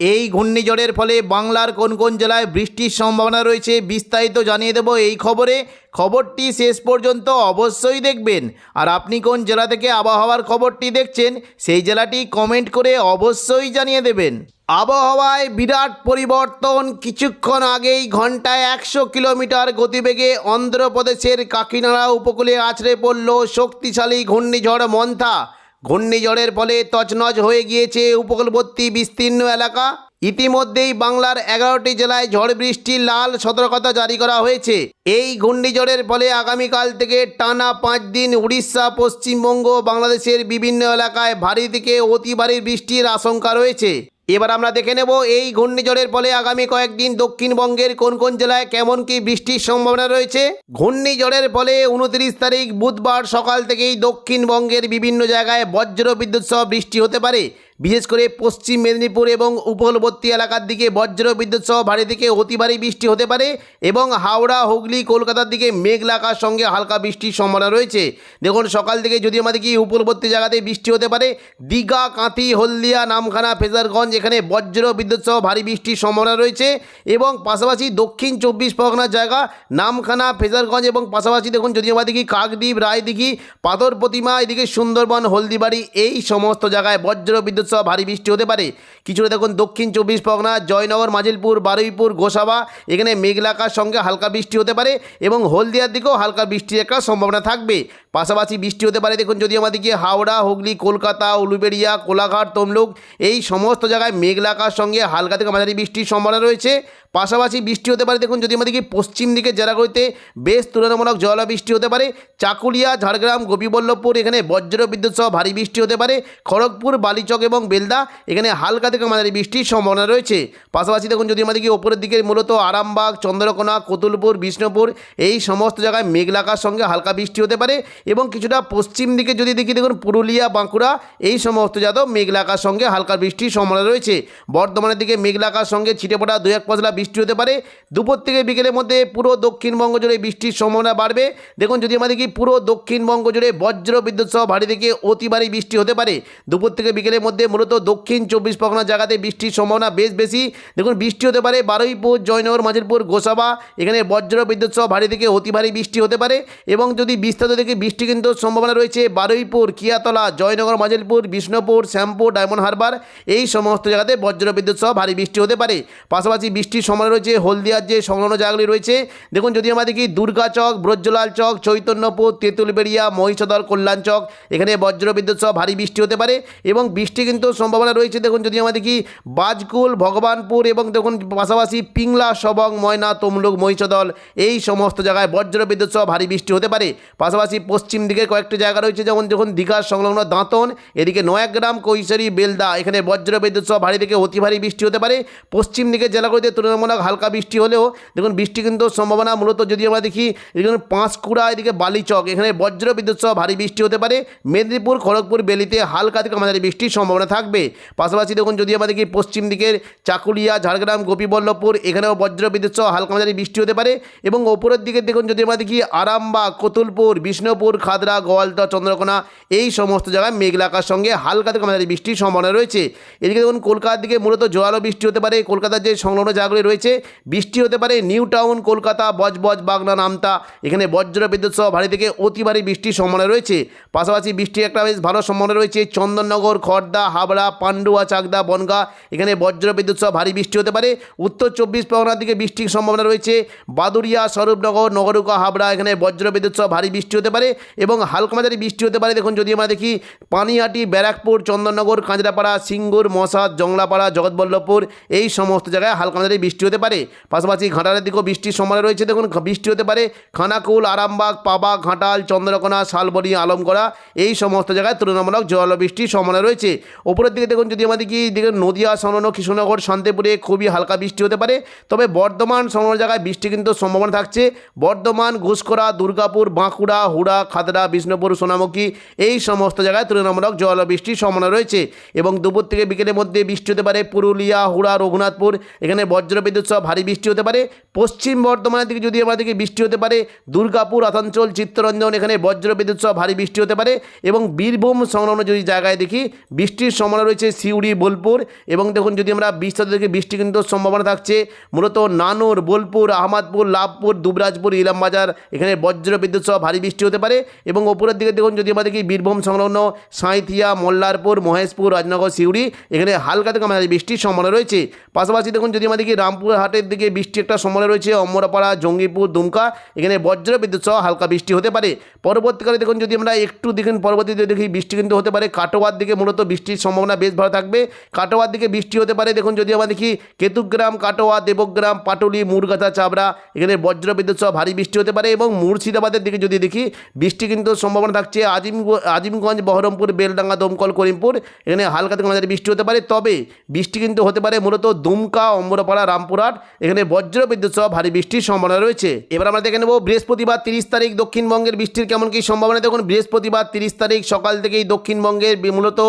এই ঘূর্ণিঝড়ের ফলে বাংলার কোন কোন জেলায় বৃষ্টির সম্ভাবনা রয়েছে বিস্তারিত জানিয়ে দেব এই খবরে। খবরটি শেষ পর্যন্ত অবশ্যই দেখবেন। আর আপনি কোন জেলা থেকে আবহাওয়ার খবরটি দেখছেন, সেই জেলাটি কমেন্ট করে অবশ্যই জানিয়ে দেবেন। আবহাওয়ায় বিরাট পরিবর্তন কিছুক্ষণ আগেই ঘন্টায় একশো কিলোমিটার গতিবেগে অন্ধ্রপ্রদেশের কাকিনাড়া উপকূলে আছড়ে পড়ল শক্তিশালী ঘূর্ণিঝড় মন্থা। ঘূর্ণিঝড়ের ফলে তছনছ হয়ে গিয়েছে উপকূলবর্তী বিস্তীর্ণ এলাকা। ইতিমধ্যেই বাংলার এগারোটি জেলায় ঝড় বৃষ্টির লাল সতর্কতা জারি করা হয়েছে। এই ঘূর্ণিঝড়ের ফলে আগামীকাল থেকে টানা পাঁচ দিন উড়িষ্যা, পশ্চিমবঙ্গ বাংলাদেশের বিভিন্ন এলাকায় ভারী থেকে অতি ভারী বৃষ্টির আশঙ্কা রয়েছে। এবার আমরা দেখে নেব এই ঘূর্ণিঝড়ের ফলে আগামী কয়েকদিন দক্ষিণবঙ্গের কোন কোন জেলায় কেমন কি বৃষ্টির সম্ভাবনা রয়েছে? ঘূর্ণিঝড়ের ফলে উনত্রিশ তারিখ বুধবার সকাল থেকেই দক্ষিণবঙ্গের বিভিন্ন জায়গায় বজ্র বিদ্যুৎ সহ বৃষ্টি হতে পারে। বিশেষ করে পশ্চিম মেদিনীপুর এবং উপকূলবর্তী এলাকার দিকে বজ্র বিদ্যুৎ সহ ভারী থেকে অতি ভারী বৃষ্টি হতে পারে এবং হাওড়া, হুগলি, কলকাতার দিকে মেঘলাকার সঙ্গে হালকা বৃষ্টির সম্ভাবনা রয়েছে। দেখুন, সকাল থেকে যদি আমাদের কি উপকূলবর্তী জায়গাতে বৃষ্টি হতে পারে, দীঘা, কাঁথি, হলদিয়া, নামখানা, ফেজারগঞ্জ, এখানে বজ্র বিদ্যুৎ সহ ভারী বৃষ্টির সম্ভাবনা রয়েছে এবং পাশাপাশি দক্ষিণ চব্বিশ পরগনার জায়গা, নামখানা, ফেজারগঞ্জ এবং পাশাপাশি দেখুন, যদি আমাদের কি কাকদ্বীপ, রায়দিঘি, পাথর প্রতিমা, এদিকে সুন্দরবন, হলদিবাড়ি, এই সমস্ত জায়গায় বজ্র বিদ্যুৎ সহ ভারী বৃষ্টি হতে পারে। কিছুটা দেখুন দক্ষিণ চব্বিশ পরগনা, জয়নগর, মাজিলপুর, বারুইপুর, গোসাবা, এখানে মেঘলাকার সঙ্গে হালকা বৃষ্টি হতে পারে এবং হলদিয়ার দিকেও হালকা বৃষ্টির একটা সম্ভাবনা থাকবে। পাশাপাশি বৃষ্টি হতে পারে। দেখুন, যদি আমাদেরকে হাওড়া, হুগলি, কলকাতা, উলুবেড়িয়া, কোলাঘাট, তমলুক এই সমস্ত জায়গায় মেঘলাকার সঙ্গে হালকা থেকে মাঝারি বৃষ্টির সম্ভাবনা রয়েছে। পাশাপাশি বৃষ্টি হতে পারে, দেখুন, যদি আমাদেরকে পশ্চিম দিকে জেলাগুলিতে বেশ তুলনামূলক জলা বৃষ্টি হতে পারে। চাকুলিয়া, ঝাড়গ্রাম, গোপীবল্লভপুর, এখানে বজ্র বিদ্যুৎ সহ ভারী বৃষ্টি হতে পারে। খড়গপুর, বালিচক এবং বেলদা, এখানে হালকা থেকে মাঝারি বৃষ্টির সম্ভাবনা রয়েছে। পাশাপাশি দেখুন, যদি আমাদেরকে ওপরের দিকে মূলত আরামবাগ, চন্দ্রকোনা, কতুলপুর, বিষ্ণুপুর এই সমস্ত জায়গায় মেঘলাকার সঙ্গে হালকা বৃষ্টি হতে পারে। এবং কিছুটা পশ্চিম দিকে যদি দেখি, দেখুন পুরুলিয়া, বাঁকুড়া, এই সমস্ত জায়গাতেও মেঘলাকার সঙ্গে হালকা বৃষ্টির সম্ভাবনা রয়েছে। বর্ধমানের দিকে মেঘলাকার সঙ্গে ছিটে পড়া দু এক পশলা বৃষ্টি হতে পারে। দুপুর থেকে বিকেলের মধ্যে পুরো দক্ষিণবঙ্গ জুড়ে বৃষ্টির সম্ভাবনা বাড়বে। দেখুন, যদি আমাদের কি পুরো দক্ষিণবঙ্গ জুড়ে বজ্র বিদ্যুৎ সহ ভারী থেকে অতি ভারী বৃষ্টি হতে পারে। দুপুর থেকে বিকেলের মধ্যে মূলত দক্ষিণ চব্বিশ পরগনা জায়গাতে বৃষ্টির সম্ভাবনা বেশ বেশি। দেখুন, বৃষ্টি হতে পারে বারুইপুর, জয়নগর, মাঝিরপুর, গোসাবা। এখানে বজ্র বিদ্যুৎ সহ ভারী থেকে অতি ভারী বৃষ্টি হতে পারে। এবং যদি বিস্তারিত থেকে বৃষ্টি কিন্তু সম্ভাবনা রয়েছে। বারুইপুর, কিয়াতলা, জয়নগর, মাজিলপুর, বিষ্ণুপুর, শ্যামপুর, ডায়মন্ড হারবার এই সমস্ত জায়গাতে বজ্র বিদ্যুৎ সহ ভারী বৃষ্টি হতে পারে। পাশাপাশি বৃষ্টির সম্ভাবনা রয়েছে, হলদিয়ার যে সংলগ্ন জায়গাগুলি রয়েছে, দেখুন যদি আমাদের কি দুর্গাচক ব্রজলাল চক, চৈতন্যপুর, তেঁতুলবেড়িয়া, মহিষদল, কল্যাণ চক, এখানে বজ্র বিদ্যুৎ সহ ভারী বৃষ্টি হতে পারে এবং বৃষ্টি কিন্তু সম্ভাবনা রয়েছে। দেখুন যদি আমাদের দেখি বাজকুল, ভগবানপুর এবং দেখুন পাশাপাশি পিংলা, সবং, ময়না, তমলুক, মহিষদল এই সমস্ত জায়গায় বজ্র বিদ্যুৎ সহ ভারী বৃষ্টি হতে পারে। পাশাপাশি পশ্চিম দিকে কয়েকটি জায়গা রয়েছে, যেমন দেখুন দীঘার সংলগ্ন দাঁতন, এদিকে নয়াগ্রাম, কৈশোরী, বেলদা, এখানে বজ্র বিদ্যুৎ সহ ভারী থেকে অতি ভারী বৃষ্টি হতে পারে। পশ্চিম দিকে জেলাগুলিতে তুলনামূলক হালকা বৃষ্টি হলেও, দেখুন বৃষ্টি কিন্তু সম্ভাবনা মূলত যদি আমরা দেখি দেখুন পাঁশকুড়া, এদিকে বালিচক, এখানে বজ্র বিদ্যুৎ সহ ভারী বৃষ্টি হতে পারে। মেদিনীপুর, খড়গপুর, বেলিতে হালকা থেকে মাঝারি বৃষ্টির সম্ভাবনা থাকবে। পাশাপাশি দেখুন যদি আমরা দেখি পশ্চিম দিকের চাকুলিয়া, ঝাড়গ্রাম, গোপীবল্লভপুর, এখানেও বজ্র বিদ্যুৎ সহ হালকা মাঝারি বৃষ্টি হতে পারে। এবং ওপরের দিকে দেখুন যদি আমরা দেখি আরামবাগ, কতুলপুর, বিষ্ণুপুর খাদরা গোয়ালদা চন্দ্রকোনা এই সমস্ত জায়গায় মেঘলাকার সঙ্গে হালকা থেকে মাঝারি বৃষ্টির সম্ভাবনা রয়েছে। এদিকে দেখুন, কলকাতার দিকে মূলত জোয়ালো বৃষ্টি হতে পারে। কলকাতার যে সংলগ্ন জায়গাগুলি রয়েছে, বৃষ্টি হতে পারে নিউ টাউন, কলকাতা, বজবজ, বাগনা, নামতা। এখানে বজ্র বিদ্যুৎ সহ ভারী থেকে অতি ভারী বৃষ্টির সম্ভাবনা রয়েছে। পাশাপাশি বৃষ্টির একটা বেশ ভালো সম্ভাবনা রয়েছে। চন্দননগর খড়দা হাবড়া, পান্ডুয়া, চাকদা, বনগা, এখানে বজ্র বিদ্যুৎ সহ ভারী বৃষ্টি হতে পারে। উত্তর চব্বিশ পরগনার দিকে বৃষ্টির সম্ভাবনা রয়েছে। বাদুরিয়া স্বরূপনগর, নগরুকা, হাবড়া, এখানে বজ্র বিদ্যুৎ সহ ভারী বৃষ্টি হতে পারে। এবং হালকা মাঝারি বৃষ্টি হতে পারে। দেখুন, যদি আমরা দেখি, পানিহাটি, ব্যারাকপুর, চন্দননগর, কাঁচরাপাড়া, সিঙ্গুর, মশাদ, জংলাপাড়া, জগৎবল্লভপুর, এই সমস্ত জায়গায় হালকা মাঝারি বৃষ্টি হতে পারে। পাশাপাশি ঘাটালের দিকেও বৃষ্টির সম্ভাবনা রয়েছে। দেখুন বৃষ্টি হতে পারে খানাকুল, আরামবাগ, পাবা, ঘাটাল, চন্দ্রকোনা শালবনি আলমগড়া, এই সমস্ত জায়গায় তুলনামূলক জল বৃষ্টির সম্ভাবনা রয়েছে। ওপরের দিকে দেখুন, যদি আমাদের কি দেখুন নদিয়া, সংলগ্ন কৃষ্ণনগর, শান্তিপুরে খুবই হালকা বৃষ্টি হতে পারে। তবে বর্ধমান, সংলগ্ন জায়গায় বৃষ্টি কিন্তু সম্ভাবনা থাকছে। বর্ধমান ঘুষকরা দুর্গাপুর, বাঁকুড়া, হুড়া খাতড়া বিষ্ণুপুর, সোনামুখী এই সমস্ত জায়গায় তুলনামূলক জল বৃষ্টির সম্ভাবনা রয়েছে এবং দুপুর থেকে বিকেলের মধ্যে বৃষ্টি হতে পারে পুরুলিয়া, হুড়া, রঘুনাথপুর। এখানে বজ্রবিদ্যুৎ সহ ভারী বৃষ্টি হতে পারে। পশ্চিম বর্ধমানের দিকে যদি আমরা দিকে বৃষ্টি হতে পারে। দুর্গাপুর, আসানসোল, চিত্তরঞ্জন এখানে বজ্রবিদ্যুৎ সহ ভারী বৃষ্টি হতে পারে এবং বীরভূম সংলগ্ন যদি জায়গায় দেখি, বৃষ্টির সম্ভাবনা রয়েছে সিউড়ি, বোলপুর এবং দেখুন যদি আমরা বিস্তারিত দেখি, বৃষ্টি কিন্তু সম্ভাবনা থাকছে। মূলত নানুর, বোলপুর, আহমদপুর, লাভপুর, দুবরাজপুর, ইলামবাজার এখানে বজ্র বিদ্যুৎ সহ ভারী বৃষ্টি হতে পারে। এবং ওপরের দিকে দেখুন, যদি আমরা দেখি বীরভূম সংলগ্ন সাঁইথিয়া, মোল্লারপুর, মহেশপুর, রাজনগর, সিউড়ি, এখানে হালকা থেকে মাঝারি বৃষ্টির সম্ভাবনা রয়েছে। পাশাপাশি দেখুন, যদি আমরা দেখি রামপুর হাটের দিকে বৃষ্টি একটা সম্ভাবনা রয়েছে, অমরাপাড়া, জঙ্গিপুর, দুমকা, এখানে বজ্র বিদ্যুৎ সহ হালকা বৃষ্টি হতে পারে। পরবর্তীকালে দেখুন, যদি আমরা একটু দেখুন, পরবর্তীতে দেখি বৃষ্টি কিন্তু হতে পারে। কাটোয়ার দিকে মূলত বৃষ্টির সম্ভাবনা বেশ ভালো থাকবে। কাটোয়ার দিকে বৃষ্টি হতে পারে, দেখুন, যদি আমরা দেখি কেতুগ্রাম, কাটোয়া, দেবগ্রাম, পাটুলি মুরগাথা চাবড়া, এখানে বজ্র বিদ্যুৎ সহ ভারী বৃষ্টি হতে পারে এবং মুর্শিদাবাদের দিকে যদি দেখি বৃষ্টি কিন্তু সম্ভাবনা থাকছে। আজিম, আজিমগঞ্জ, বহরমপুর, বেলডাঙ্গা, দমকল, করিমপুর, এখানে হালকা থেকে মাঝারি বৃষ্টি হতে পারে। তবে বৃষ্টি কিন্তু হতে পারে মূলত দুমকা, অম্বরপাড়া, রামপুরহাট, এখানে বজ্র বিদ্যুৎ সহ ভারী বৃষ্টির সম্ভাবনা রয়েছে। এবার আমরা দেখে নেব বৃহস্পতিবার তিরিশ তারিখ দক্ষিণবঙ্গের বৃষ্টির কেমন কী সম্ভাবনা। দেখুন, বৃহস্পতিবার তিরিশ তারিখ সকাল থেকেই দক্ষিণবঙ্গের মূলত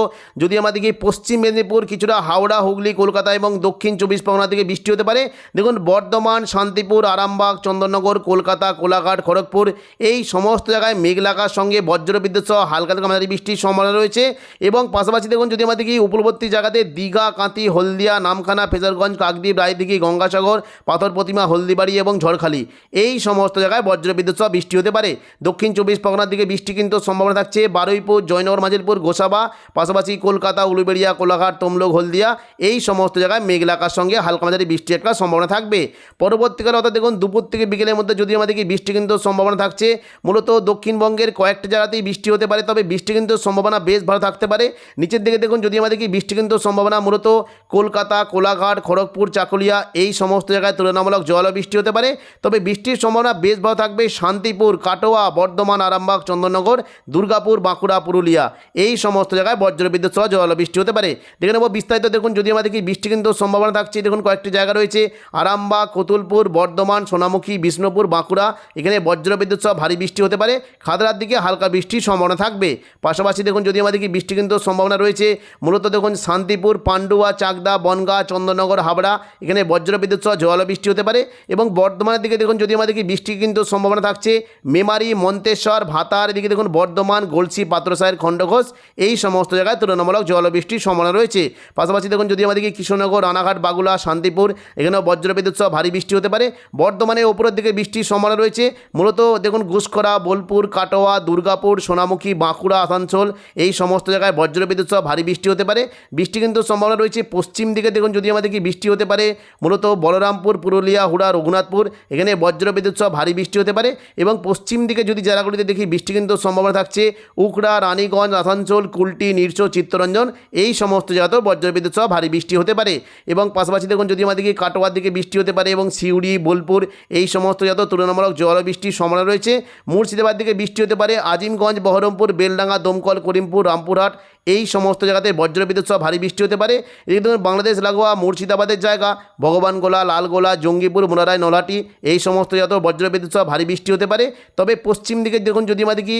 যদি দেখি পশ্চিম মেদিনীপুর, কিছুটা হাওড়া, হুগলি, কলকাতা এবং দক্ষিণ চব্বিশ পরগনা থেকে বৃষ্টি হতে পারে। দেখুন, বর্ধমান, শান্তিপুর, আরামবাগ, চন্দননগর, কলকাতা, কোলাঘাট, খড়গপুর, এই সমস্ত জায়গায় মেঘলাকার সঙ্গে বজ্র বিদ্যুৎ সহ হালকা থেকে মাঝারি বৃষ্টির সম্ভাবনা রয়েছে এবং পাশাপাশি দেখুন যদি আমাদের কি উপলবর্তী জায়গাতে দীঘা কাঁতি হলদিয়া, নামখানা, ফেজারগঞ্জ, কাকদ্বীপ, রায়দিঘি, গঙ্গাসাগর, পাথর প্রতিমা, হলদিবাড়ি এবং ঝড়খালি এই সমস্ত জায়গায় বজ্র বিদ্যুৎ সহ বৃষ্টি হতে পারে। দক্ষিণ চব্বিশ পরগনার দিকে বৃষ্টি কিন্তু সম্ভাবনা থাকছে। বারুইপুর, জয়নগর মাজিলপুর গোসাবা, পাশাপাশি কলকাতা, উলুবেড়িয়া, কোলাঘাট, তমলুক, হলদিয়া এই সমস্ত জায়গায় মেঘলাকার সঙ্গে হালকা মাঝারি বৃষ্টির একটা সম্ভাবনা থাকবে। পরবর্তীকালে অর্থাৎ দেখুন দুপুর থেকে বিকেলের মধ্যে যদি আমাদের কি বৃষ্টি কিন্তু সম্ভাবনা থাকছে, মূলত দক্ষিণবঙ্গের কয়েকটা জায়গাতেই বৃষ্টি হতে পারে, তবে বৃষ্টি কিন্তু সম্ভাবনা বেশ ভালো থাকতে পারে। নিচের দিকে দেখুন, যদি আমাদের কি বৃষ্টি কিন্তু সম্ভাবনা মূলত কলকাতা, কোলাঘাট, খড়গপুর, চাকুলিয়া, এই সমস্ত জায়গায় তুলনামূলক জল বৃষ্টি হতে পারে। তবে বৃষ্টির সম্ভাবনা বেশ ভালো থাকবে শান্তিপুর, কাটোয়া, বর্ধমান, আরামবাগ, চন্দননগর, দুর্গাপুর, বাঁকুড়া, পুরুলিয়া। এই সমস্ত জায়গায় বজ্রবিদ্যুৎ সহ জল বৃষ্টি হতে পারে। দেখে নেব বিস্তারিত, দেখুন, যদি আমাদের কি বৃষ্টি কিন্তু সম্ভাবনা থাকছে, দেখুন, কয়েকটি জায়গা রয়েছে। আরামবাগ, কতুলপুর, বর্ধমান, সোনামুখী, বিষ্ণুপুর, বাঁকুড়া, এখানে বজ্রবিদ্যুৎ সহ ভারী বৃষ্টি হতে পারে। খাদরার দিকে হালকা বৃষ্টির সম্ভাবনা থাকবে। পাশাপাশি দেখুন, যদি আমাদের কি বৃষ্টি কিন্তু সম্ভাবনা রয়েছে, মূলত দেখুন শান্তিপুর, পান্ডুয়া, চাকদা, বনগা, চন্দননগর, হাবড়া, এখানে বজ্রবিদ্যুৎ সহ জল বৃষ্টি হতে পারে এবং বর্ধমানের দিকে দেখুন, যদি আমাদের কি বৃষ্টি কিন্তু সম্ভাবনা থাকছে, মেমারি, মন্তেশ্বর, ভাতার এদিকে দেখুন, বর্ধমান, গলসি, পাত্রসাহের, খণ্ডঘোষ, এই সমস্ত জায়গায় তুলনামূলক জল বৃষ্টির সম্ভাবনা রয়েছে। পাশাপাশি দেখুন, যদি আমাদের কি কৃষ্ণনগর, রানাঘাট, বাগুলা, শান্তিপুর, এখানেও বজ্রবিদ্যুৎ সহ ভারী বৃষ্টি হতে পারে। বর্ধমানে ওপরের দিকে বৃষ্টির সম্ভাবনা রয়েছে। মূলত দেখুন ঘুষখরা বোলপুর কাটোয়া, দুর্গাপুর, সোনামুখী, বাঁকুড়া, আসানসোল এই সমস্ত জায়গায় বজ্রবিদ্যুৎ সহ ভারী বৃষ্টি হতে পারে। বৃষ্টি কিন্তু সম্ভাবনা রয়েছে পশ্চিম দিকে। দেখুন, যদি আমাদের কি বৃষ্টি হতে পারে, মূলত বলরামপুর, পুরুলিয়া, হুড়া, রঘুনাথপুর, এখানে বজ্রবিদ্যুৎ সহ ভারী বৃষ্টি হতে পারে এবং পশ্চিম দিকে যদি জেলাগুলিতে দেখি, বৃষ্টি কিন্তু সম্ভাবনা থাকছে। উকড়া, রানীগঞ্জ, আসানসোল, কুলটি, নিরস, চিত্তরঞ্জন এই সমস্ত জায়গাতেও বজ্রবিদ্যুৎ সহ ভারী বৃষ্টি হতে পারে। এবং পাশাপাশি দেখুন, যদি আমাদের কি কাটোয়ার দিকে বৃষ্টি হতে পারে এবং সিউড়ি, বোলপুর এই সমস্ত জায়গাতেও তুলনামূলক জল বৃষ্টির সম্ভাবনা রয়েছে। মুর্শিদাবাদ দিকে বৃষ্টি হতে পারে। আজিমগঞ্জ বহরমপুর বেলডাঙ্গা দমকল করিমপুর রামপুরহাট এই সমস্ত জায়গাতে বজ্রবিদ্যুৎ সহ ভারী বৃষ্টি হতে পারে। এদিকে দেখুন, বাংলাদেশ, লাগোয়া, মুর্শিদাবাদের জায়গা ভগবানগোলা লালগোলা জঙ্গিপুর মোনারায় নলাটি এই সমস্ত জায়গাতেও বজ্রবিদ্যুৎ সহ ভারী বৃষ্টি হতে পারে। তবে পশ্চিম দিকে দেখুন, যদি আমাদের কি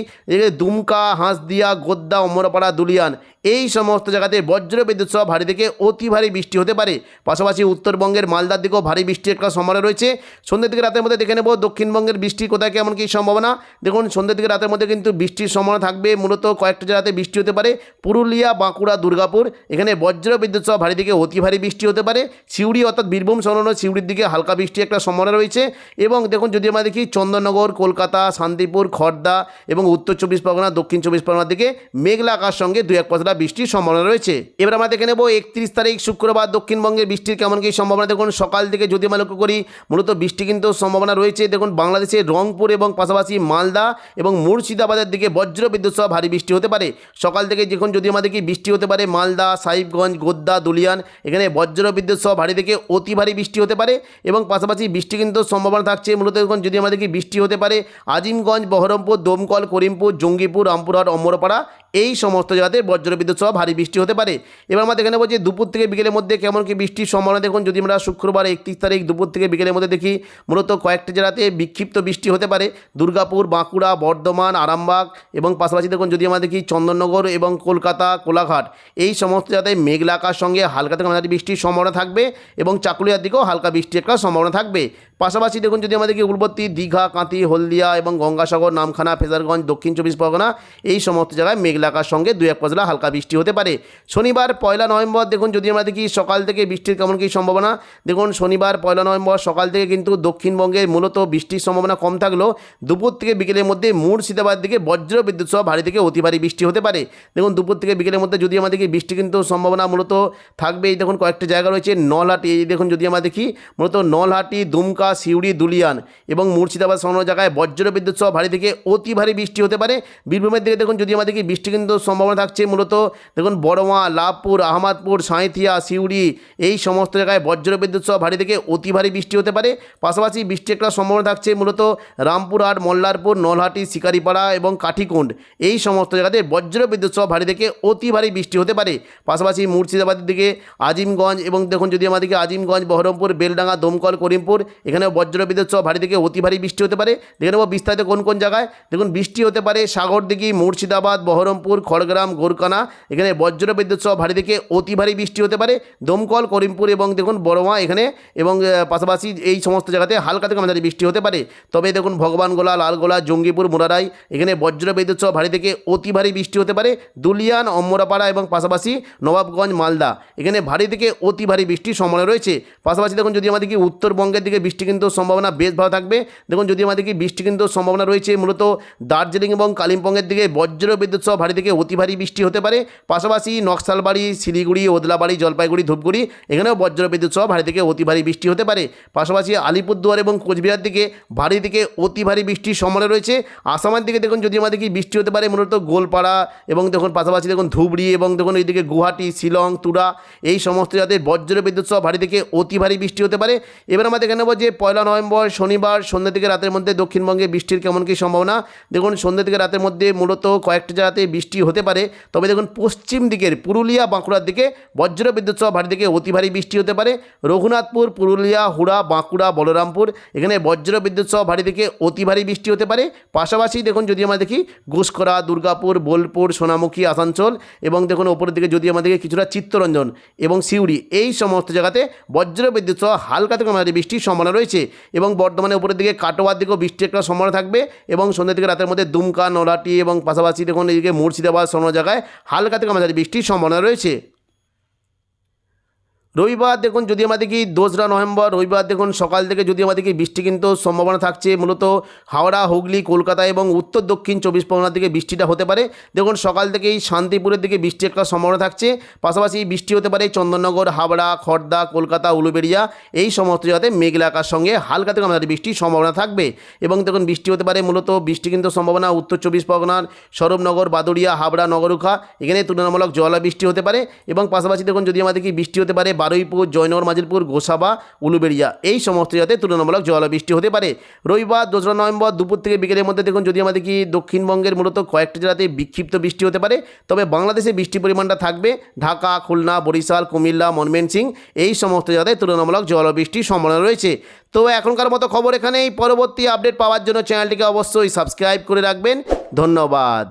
দুমকা, হাঁসদিয়া, গোদ্দা, অমরপাড়া, দুলিয়ান, এই সমস্ত জায়গাতে বজ্র বিদ্যুৎ সহ ভারী থেকে অতি ভারী বৃষ্টি হতে পারে। পাশাপাশি উত্তরবঙ্গের মালদার দিকেও ভারী বৃষ্টির একটা সম্ভাবনা রয়েছে। সন্ধ্যের দিকে রাতের মধ্যে দেখে নেব, দক্ষিণবঙ্গের বৃষ্টি কোথায়, কেমন কী সম্ভাবনা। দেখুন সন্ধ্যের দিকে রাতের মধ্যে কিন্তু বৃষ্টির সম্ভাবনা থাকবে। মূলত কয়েকটা জায়গাতে বৃষ্টি হতে পারে। পুরুলিয়া, বাঁকুড়া, দুর্গাপুর, এখানে বজ্র বিদ্যুৎ সহ ভারী থেকে অতি ভারী বৃষ্টি হতে পারে। সিউড়ি অর্থাৎ বীরভূম সংলগ্ন সিউড়ির দিকে হালকা বৃষ্টি একটা সম্ভাবনা রয়েছে। এবং দেখুন, যদি আমরা দেখি চন্দননগর কলকাতা, শান্তিপুর খড়দা এবং উত্তর চব্বিশ পরগনা, দক্ষিণ চব্বিশ পরগনার দিকে মেঘলা আকাশ সঙ্গে দু এক পশলা বৃষ্টির সম্ভাবনা রয়েছে। এবার আমরা দেখে নেব একত্রিশ তারিখ শুক্রবার দক্ষিণবঙ্গের বৃষ্টির কেমন কী সম্ভাবনা। দেখুন, সকাল থেকে যদি আমরা লক্ষ্য করি, মূলত বৃষ্টি কিন্তু সম্ভাবনা রয়েছে। দেখুন বাংলাদেশের রংপুর এবং পাশাপাশি মালদা এবং মুর্শিদাবাদের দিকে বজ্র বিদ্যুৎ সহ ভারী বৃষ্টি হতে পারে। সকাল থেকে যখন যদি আমাদেরকে বৃষ্টি হতে পারে, মালদা, সাহিবগঞ্জ গোদ্দা দুলিয়ান, এখানে বজ্র বিদ্যুৎ সহ ভারী থেকে অতি ভারী বৃষ্টি হতে পারে এবং পাশাপাশি বৃষ্টি কিন্তু সম্ভাবনা থাকছে। মূলত দেখুন যদি আমাদেরকে বৃষ্টি হতে পারে, আজিমগঞ্জ, বহরমপুর, দমকল, করিমপুর, জঙ্গিপুর, রামপুরহাট অম্বরপাড়া এই সমস্ত জায়গাতে বজ্রবিদ্যুৎ সহ ভারী বৃষ্টি হতে পারে। এবার আমাদের এখানে বলছি দুপুর থেকে বিকেলের মধ্যে কেমন কি বৃষ্টির সম্ভাবনা। দেখুন, যদি আমরা শুক্রবার একত্রিশ তারিখ দুপুর থেকে বিকেলের মধ্যে দেখি, মূলত কয়েকটি জেলাতে বিক্ষিপ্ত বৃষ্টি হতে পারে। দুর্গাপুর, বাঁকুড়া, বর্ধমান, আরামবাগ এবং পাশাপাশি দেখুন, যদি আমরা দেখি, চন্দননগর এবং কলকাতা কোলাঘাট। এই সমস্ত জায়গায় মেঘলা আকার সঙ্গে হালকা থেকে মাঝারি বৃষ্টির সম্ভাবনা থাকবে এবং চাকুলিয়ার দিকেও হালকা বৃষ্টির একটা সম্ভাবনা থাকবে। পাশাপাশি দেখুন যদি আমাদেরকে উর্বর্তী দীঘা কাঁতি হলদিয়া এবং গঙ্গাসাগর, নামখানা, ফেজারগঞ্জ, দক্ষিণ চব্বিশ পরগনা এই সমস্ত জায়গায় মেঘলাকার সঙ্গে দু এক পশলা হালকা বৃষ্টি হতে পারে। শনিবার পয়লা নভেম্বর দেখুন যদি আমরা দেখি সকাল থেকে বৃষ্টির কেমন কী সম্ভাবনা, দেখুন শনিবার পয়লা নভেম্বর সকাল থেকে কিন্তু দক্ষিণবঙ্গে মূলত বৃষ্টির সম্ভাবনা কম থাকলেও দুপুর থেকে বিকেলের মধ্যে মুর্শিদাবাদ দিকে বজ্র বিদ্যুৎ সহ ভারী থেকে অতি ভারী বৃষ্টি হতে পারে। দেখুন দুপুর থেকে বিকেলের মধ্যে যদি আমাদেরকে বৃষ্টি কিন্তু সম্ভাবনা মূলত থাকবে এই দেখুন কয়েকটি জায়গা রয়েছে, নলহাটি। এই দেখুন যদি আমরা দেখি, মূলত নলহাটি, দুমকা সিউড়ি, দুলিয়ান এবং মুর্শিদাবাদ সংলগ্ন জায়গায় বজ্র বিদ্যুৎ সহ ভারী থেকে অতি ভারী বৃষ্টি হতে পারে। বীরভূমের দিকে দেখুন যদি আমাদেরকে বৃষ্টি কিন্তু সম্ভাবনা থাকছে মূলত, দেখুন, বড়মা, লাভপুর, আহমদপুর, সাঁইথিয়া, সিউড়ি, এই সমস্ত জায়গায় বজ্র বিদ্যুৎ সহ ভারী থেকে অতি ভারী বৃষ্টি হতে পারে। পাশাপাশি বৃষ্টি একটা সম্ভাবনা থাকছে মূলত রামপুরহাট, মোল্লারপুর, নলহাটি, শিকারিপাড়া এবং কাঠিকুণ্ড। এই সমস্ত জায়গাতে বজ্র বিদ্যুৎ সহ ভারী থেকে অতি ভারী বৃষ্টি হতে পারে। পাশাপাশি মুর্শিদাবাদের দিকে আজিমগঞ্জ এবং দেখুন যদি আমাদেরকে আজিমগঞ্জ, বহরমপুর, বেলডাঙ্গা, দমকল, করিমপুর, এখানে বজ্র বিদ্যুৎ সহ ভারী থেকে অতি ভারী বৃষ্টি হতে পারে। দেখে নেব বিস্তারিত কোন কোন জায়গায়। দেখুন, বৃষ্টি হতে পারে সাগরদিঘি, মুর্শিদাবাদ, বহরমপুর, খড়গ্রাম, গোরকানা। এখানে বজ্র বিদ্যুৎ সহ ভারী থেকে অতি ভারী বৃষ্টি হতে পারে। দমকল, করিমপুর এবং দেখুন বড়মা এখানে এবং পাশাপাশি এই সমস্ত জায়গাতে হালকা থেকে মাঝারি বৃষ্টি হতে পারে। তবে দেখুন ভগবানগোলা, লালগোলা, জঙ্গিপুর, মুরারাই এখানে বজ্র বিদ্যুৎ সহ ভারী থেকে অতি ভারী বৃষ্টি হতে পারে। দুলিয়ান, অম্মরাপাড়া এবং পাশাপাশি নবাবগঞ্জ, মালদা এখানে ভারী থেকে অতি ভারী বৃষ্টির সম্ভাবনা রয়েছে। পাশাপাশি দেখুন যদি আমাদের কি উত্তরবঙ্গের দিকে বৃষ্টি কিন্তু সম্ভাবনা বেশ ভালো থাকবে। দেখুন যদি আমাদের কি বৃষ্টি কিন্তু সম্ভাবনা রয়েছে, মূলত দার্জিলিং এবং কালিম্পংয়ের দিকে বজ্র বিদ্যুৎ সহ ভারী থেকে অতি ভারী বৃষ্টি হতে পারে। পাশাপাশি নকশালবাড়ি, শিলিগুড়ি, ওদলাবাড়ি, জলপাইগুড়ি, ধূপগুড়ি, এখানেও বজ্র বিদ্যুৎ সহ ভারী থেকে অতি ভারী বৃষ্টি হতে পারে। পাশাপাশি আলিপুরদুয়ার এবং কোচবিহার দিকে ভারী থেকে অতি ভারী বৃষ্টির সম্ভাবনা রয়েছে। আসামের দিকে দেখুন যদি আমাদের কি বৃষ্টি হতে পারে, মূলত গোলপাড়া এবং দেখুন, পাশাপাশি দেখুন, ধুবড়ি এবং দেখুন এইদিকে গুয়াহাটি, শিলং, তুরা, এই সমস্ত জাতের বজ্র বিদ্যুৎ সহ ভারী থেকে অতি ভারী বৃষ্টি হতে পারে। এবার আমাদের দেখে নেব যে পয়লা নভেম্বর, শনিবার, সন্ধ্যা থেকে রাতের মধ্যে দক্ষিণবঙ্গে বৃষ্টির কেমন কী সম্ভাবনা? দেখুন, সন্ধ্যা থেকে রাতের মধ্যে মূলত কয়েকটি জায়গাতে বৃষ্টি হতে পারে। তবে দেখুন, পশ্চিম দিকের পুরুলিয়া, বাঁকুড়ার দিকে বজ্র বিদ্যুৎ সহ ভারী দিকে অতি ভারী বৃষ্টি হতে পারে। রঘুনাথপুর, পুরুলিয়া, হুড়া, বাঁকুড়া, বলরামপুর এখানে বজ্র বিদ্যুৎ সহ ভারী থেকে অতি ভারী বৃষ্টি হতে পারে। পাশাপাশি দেখুন, যদি আমরা দেখি ঘুষকরা দুর্গাপুর, বোলপুর, সোনামুখী, আসানসোল এবং দেখুন, ওপরের দিকে যদি আমাদেরকে কিছুটা চিত্তরঞ্জন এবং সিউড়ি, এই সমস্ত জায়গাতে বজ্র বিদ্যুৎ সহ হালকা থেকে মাঝারি বৃষ্টির সম্ভাবনা এবং বর্ধমানের উপরের দিকে কাটোয়ার দিকেও বৃষ্টি একটা সম্ভাবনা থাকবে এবং সন্ধ্যের দিকে রাতের মধ্যে দুমকা, নলাটি এবং পাশাপাশি দেখুন এদিকে মুর্শিদাবাদ সম জায়গায় হালকা থেকে মাঝারি বৃষ্টির সম্ভাবনা রয়েছে। রবিবার দেখুন যদি আমাদের কি দোসরা নভেম্বর, রবিবার দেখুন, সকাল থেকে যদি আমাদের কি বৃষ্টি কিন্তু সম্ভাবনা থাকছে, মূলত হাওড়া, হুগলি, কলকাতা এবং উত্তর দক্ষিণ চব্বিশ পরগনার দিকে বৃষ্টিটা হতে পারে। দেখুন, সকাল থেকেই শান্তিপুরের দিকে বৃষ্টি একটা সম্ভাবনা থাকছে, পাশাপাশি বৃষ্টি হতে পারে চন্দননগর, হাওড়া খড়দা কলকাতা, উলুবেড়িয়া, এই সমস্ত জায়গাতে মেঘলা আকার সঙ্গে হালকা থেকে আমাদের বৃষ্টির সম্ভাবনা থাকবে। এবং দেখুন, বৃষ্টি হতে পারে মূলত, বৃষ্টি কিন্তু সম্ভাবনা উত্তর চব্বিশ পরগনার সরবনগর বাদুড়িয়া হাবড়া নগরুখা, এখানে তুলনামূলক জলা বৃষ্টি হতে পারে। এবং পাশাপাশি দেখুন, যদি আমাদের কি বৃষ্টি হতে পারে বারুইপুর, জয়নগর, মাজিলপুর, গোসাবা, উলুবেড়িয়া। এই সমস্ত জায়গাতে তুলনামূলক জলা বৃষ্টি হতে পারে। রবিবার, দোসরা নভেম্বর দুপুর থেকে বিকেলের মধ্যে দেখুন, যদি আমাদের কি দক্ষিণবঙ্গের মূলত কয়েকটি জেলাতে বিক্ষিপ্ত বৃষ্টি হতে পারে, তবে বাংলাদেশে বৃষ্টির পরিমাণটা থাকবে ঢাকা, খুলনা, বরিশাল, কুমিল্লা ময়মনসিংহ এই সমস্ত জায়গায় তুলনামূলক জলবৃষ্টির সম্ভাবনা রয়েছে। তো এখনকার মতো খবর এখানেই, পরবর্তী আপডেট পাওয়ার জন্য চ্যানেলটিকে অবশ্যই সাবস্ক্রাইব করে রাখবেন। ধন্যবাদ।